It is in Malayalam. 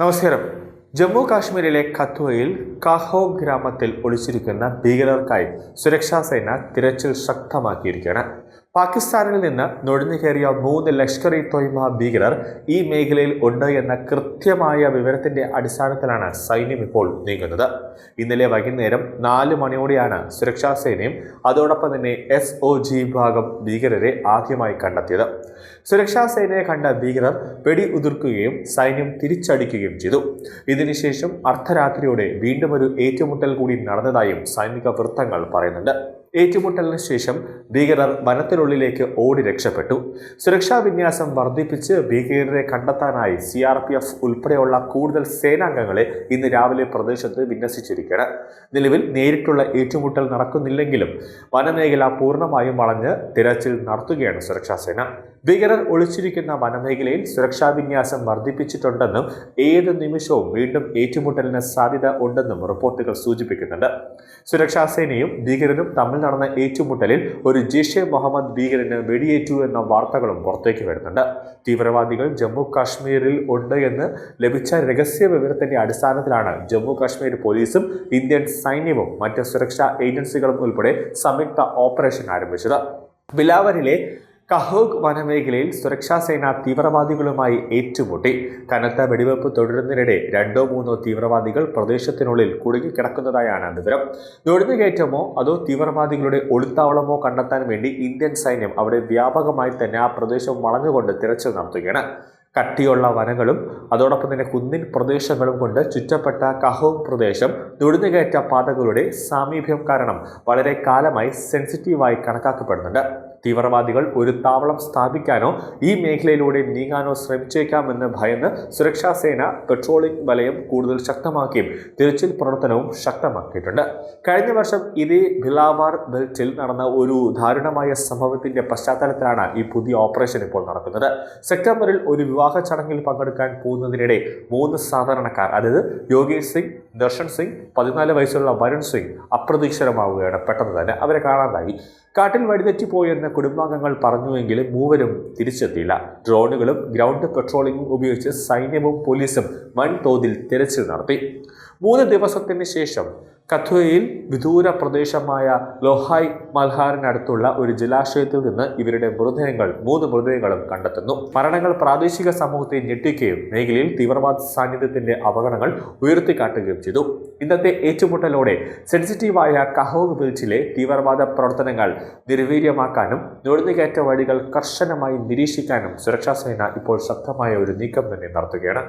നമസ്കാരം. ജമ്മു കാശ്മീരിലെ കത്വയിൽ കാഹോ ഗ്രാമത്തിൽ ഒളിച്ചിരിക്കുന്ന ഭീകരർക്കായി സുരക്ഷാ സേന തിരച്ചിൽ ശക്തമാക്കിയിരിക്കുകയാണ്. പാകിസ്ഥാനിൽ നിന്ന് നുഴഞ്ഞു കയറിയ മൂന്ന് ലഷ്കർ ഇ തൊയ്മ ഭീകരർ ഈ മേഖലയിൽ ഉണ്ട് എന്ന കൃത്യമായ വിവരത്തിന്റെ അടിസ്ഥാനത്തിലാണ് സൈന്യം ഇപ്പോൾ നീങ്ങുന്നത്. ഇന്നലെ വൈകുന്നേരം നാല് മണിയോടെയാണ് സുരക്ഷാ സേനയും അതോടൊപ്പം തന്നെ എസ് ഒ ജി വിഭാഗം ഭീകരരെ ആദ്യമായി കണ്ടെത്തിയത്. സുരക്ഷാ സേനയെ കണ്ട ഭീകരർ വെടി ഉതിർക്കുകയും സൈന്യം തിരിച്ചടിക്കുകയും ചെയ്തു. ഇതിനുശേഷം അർദ്ധരാത്രിയോടെ വീണ്ടും ഒരു ഏറ്റുമുട്ടൽ കൂടി നടന്നതായും സൈനിക വൃത്തങ്ങൾ പറയുന്നുണ്ട്. ഏറ്റുമുട്ടലിന് ശേഷം ഭീകരർ വനത്തിനുള്ളിലേക്ക് ഓടി രക്ഷപ്പെട്ടു. സുരക്ഷാ വിന്യാസം വർദ്ധിപ്പിച്ച് ഭീകരരെ കണ്ടെത്താനായി സി ആർ പി എഫ് ഉൾപ്പെടെയുള്ള കൂടുതൽ സേനാംഗങ്ങളെ ഇന്ന് രാവിലെ പ്രദേശത്ത് വിന്യസിച്ചിരിക്കുകയാണ്. നിലവിൽ നേരിട്ടുള്ള ഏറ്റുമുട്ടൽ നടക്കുന്നില്ലെങ്കിലും വനമേഖല പൂർണമായും വളഞ്ഞ് തിരച്ചിൽ നടത്തുകയാണ് സുരക്ഷാ സേന. ഭീകരർ ഒളിച്ചിരിക്കുന്ന വനമേഖലയിൽ സുരക്ഷാ വിന്യാസം വർദ്ധിപ്പിച്ചിട്ടുണ്ടെന്നും ഏത് നിമിഷവും വീണ്ടും ഏറ്റുമുട്ടലിന് സാധ്യത ഉണ്ടെന്നും റിപ്പോർട്ടുകൾ സൂചിപ്പിക്കുന്നുണ്ട്. സുരക്ഷാ സേനയും ഭീകരരും തമ്മിൽ നടന്ന ഏറ്റുമുട്ടലിൽ ഒരു ജെയ്ഷെ മുഹമ്മദ് ഭീകരന് വെടിയേറ്റു എന്ന വാർത്തകളും പുറത്തേക്ക് വരുന്നുണ്ട്. തീവ്രവാദികൾ ജമ്മു കാശ്മീരിൽ ഉണ്ട് എന്ന് ലഭിച്ച രഹസ്യ വിവരത്തിന്റെ അടിസ്ഥാനത്തിലാണ് ജമ്മു കാശ്മീർ പോലീസും ഇന്ത്യൻ സൈന്യവും മറ്റ് സുരക്ഷാ ഏജൻസികളും ഉൾപ്പെടെ സംയുക്ത ഓപ്പറേഷൻ ആരംഭിച്ചത്. ബിലാവരിലെ കഹോഗ് വനമേഖലയിൽ സുരക്ഷാ സേന തീവ്രവാദികളുമായി ഏറ്റുമുട്ടി. കനത്ത വെടിവെപ്പ് തുടരുന്നതിനിടെ രണ്ടോ മൂന്നോ തീവ്രവാദികൾ പ്രദേശത്തിനുള്ളിൽ കുടുങ്ങിക്കിടക്കുന്നതായാണ് വിവരം. നുഴഞ്ഞുകയറ്റമോ അതോ തീവ്രവാദികളുടെ ഒളിത്താവളമോ കണ്ടെത്താൻ വേണ്ടി ഇന്ത്യൻ സൈന്യം അവിടെ വ്യാപകമായി തന്നെ ആ പ്രദേശം വളഞ്ഞുകൊണ്ട് തിരച്ചിൽ നടത്തുകയാണ്. കട്ടിയുള്ള വനങ്ങളും അതോടൊപ്പം തന്നെ കുന്നിൻ പ്രദേശങ്ങളും കൊണ്ട് ചുറ്റപ്പെട്ട കഹോങ് പ്രദേശം നുഴഞ്ഞുകയറ്റ പാതകളുടെ സാമീപ്യം കാരണം വളരെ കാലമായി സെൻസിറ്റീവായി കണക്കാക്കപ്പെടുന്നുണ്ട്. തീവ്രവാദികൾ ഒരു താവളം സ്ഥാപിക്കാനോ ഈ മേഖലയിലൂടെ നീങ്ങാനോ ശ്രമിച്ചേക്കാമെന്ന് ഭയന്ന് സുരക്ഷാ സേന പെട്രോളിംഗ് വലയം കൂടുതൽ ശക്തമാക്കിയും തിരച്ചിൽ പ്രവർത്തനവും ശക്തമാക്കിയിട്ടുണ്ട്. കഴിഞ്ഞ വർഷം ഇതേ ഭിലാവാർ ബെൽറ്റിൽ നടന്ന ഒരു ദാരുണമായ സംഭവത്തിന്റെ പശ്ചാത്തലത്തിലാണ് ഈ പുതിയ ഓപ്പറേഷൻ ഇപ്പോൾ നടക്കുന്നത്. സെപ്റ്റംബറിൽ ഒരു വിവാഹ ചടങ്ങിൽ പങ്കെടുക്കാൻ പോകുന്നതിനിടെ മൂന്ന് സാധാരണക്കാർ അതായത് യോഗേഷ് സിംഗ് ദർശൻ സിംഗ് പതിനാല് വയസ്സുള്ള വരുൺ സിംഗ് അപ്രതീക്ഷിതമാവുകയാണ് പെട്ടെന്ന് തന്നെ അവരെ കാണാതായി. കാട്ടിൽ വഴിതെറ്റിപ്പോയെന്ന് കുടുംബാംഗങ്ങൾ പറഞ്ഞുവെങ്കിലും മൂവരും തിരിച്ചെത്തിയില്ല. ഡ്രോണുകളും ഗ്രൗണ്ട് പെട്രോളിംഗും ഉപയോഗിച്ച് സൈന്യവും പോലീസും വൻതോതിൽ തിരച്ചിൽ നടത്തി. മൂന്ന് ദിവസത്തിന് ശേഷം കഥുവയിൽ വിദൂര പ്രദേശമായ ലോഹായ് മൽഹാറിനടുത്തുള്ള ഒരു ജലാശയത്തിൽ നിന്ന് ഇവരുടെ മൃതദേഹങ്ങൾ മൂന്ന് മൃതദേഹങ്ങളും കണ്ടെത്തുന്നു. മരണങ്ങൾ പ്രാദേശിക സമൂഹത്തെ ഞെട്ടിക്കുകയും മേഖലയിൽ തീവ്രവാദ സാന്നിധ്യത്തിന്റെ അപകടങ്ങൾ ഉയർത്തിക്കാട്ടുകയും ചെയ്തു. ഇന്നത്തെ ഏറ്റുമുട്ടലോടെ സെൻസിറ്റീവായ കഹോഗ് ബീച്ചിലെ തീവ്രവാദ പ്രവർത്തനങ്ങൾ നിർവീര്യമാക്കാനും നുഴഞ്ഞുകയറ്റ വഴികൾ കർശനമായി നിരീക്ഷിക്കാനും സുരക്ഷാ സേന ഇപ്പോൾ ശക്തമായ ഒരു നീക്കം തന്നെ നടത്തുകയാണ്.